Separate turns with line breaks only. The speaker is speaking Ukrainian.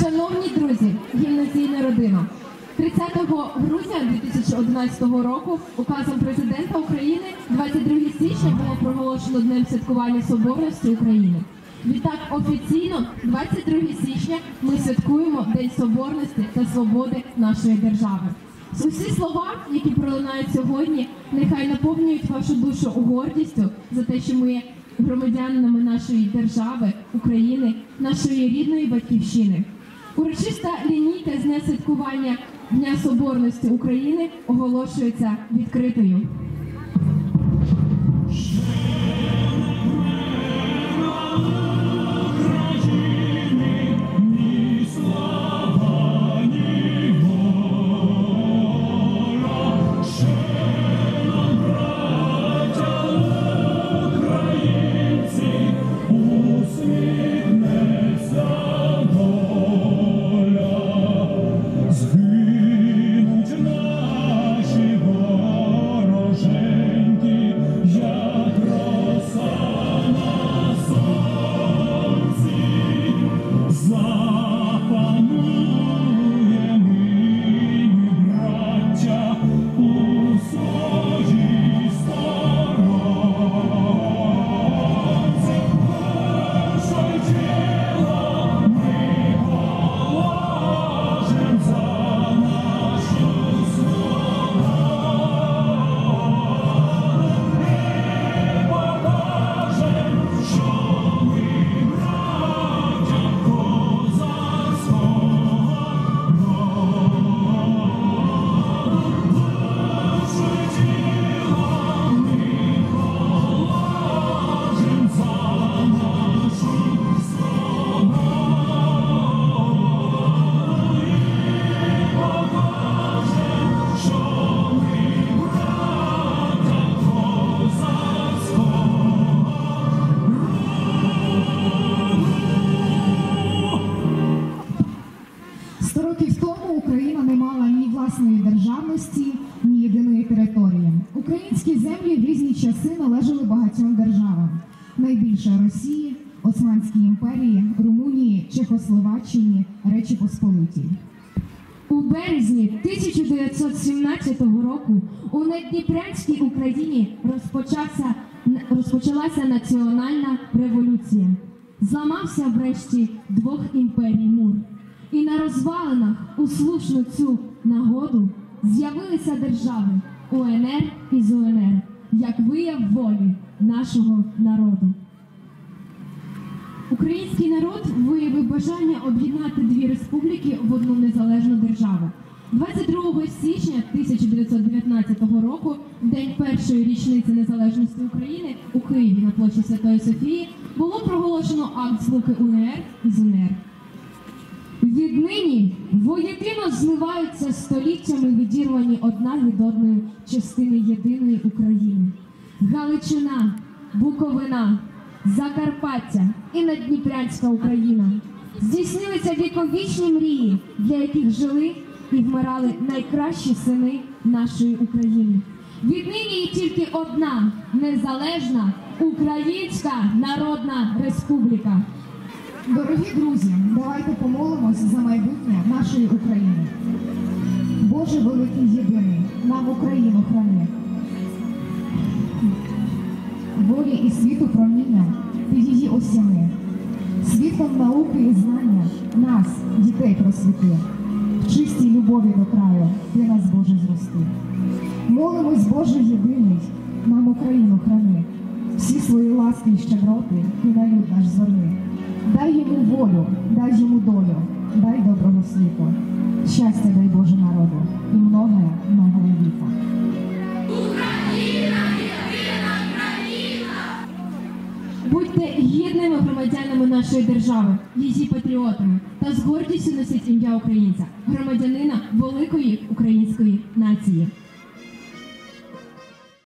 Шановні друзі, гімназійна родина. 30 грудня 2011 року указом президента України 22 січня було проголошено Днем святкування Соборності України. Відтак офіційно 22 січня ми святкуємо День Соборності та свободи нашої держави. Усі слова, які пролунають сьогодні, нехай наповнюють вашу душу гордістю за те, що ми є громадянами нашої держави, України, нашої рідної батьківщини. Урочиста лінійка з несвяткування Дня Соборності України оголошується відкритою.
Власної державності, ні єдиної території. Українські землі в різні часи належали багатьом державам. Найбільше Росії, Османській імперії, Румунії, Чехословаччині, Речі Посполитій.
У березні 1917 року у Надніпрянській Україні розпочався, розпочалася національна революція. Зламався врешті двох імперій мур. І на розвалинах у слушну цю нагоду з'явилися держави УНР і ЗУНР як вияв волі нашого народу. Український народ виявив бажання об'єднати дві республіки в одну незалежну державу. 22 січня 1919 року, день першої річниці незалежності України у Києві на площі Святої Софії, було проголошено акт злуки УНР і ЗУНР. Віднині воєдино зливаються століттями відірвані одна від одної частини єдиної України. Галичина, Буковина, Закарпаття і Надніпрянська Україна здійснилися віковічні мрії, для яких жили і вмирали найкращі сини нашої України. Віднині є тільки одна незалежна Українська Народна Республіка.
Дорогі друзі, давайте помолимось за майбутнє нашої України. Боже великий єдиний, нам Україну храни. Волі і світу проміння, ти її осяни. Світлом науки і знання нас, дітей просвіти. В чистій любові до краю ти нас, Боже, зрости. Молимось, Боже єдиний, нам Україну храни. Всі свої ласки і щедроти ти на люд наш зверни. Дай йому волю, дай йому долю, дай доброго світу. Щастя дай Боже народу і многое, многое віка.
Будьте гідними громадянами нашої держави, її патріотами та з гордістю носіть ім'я українця, громадянина великої української нації.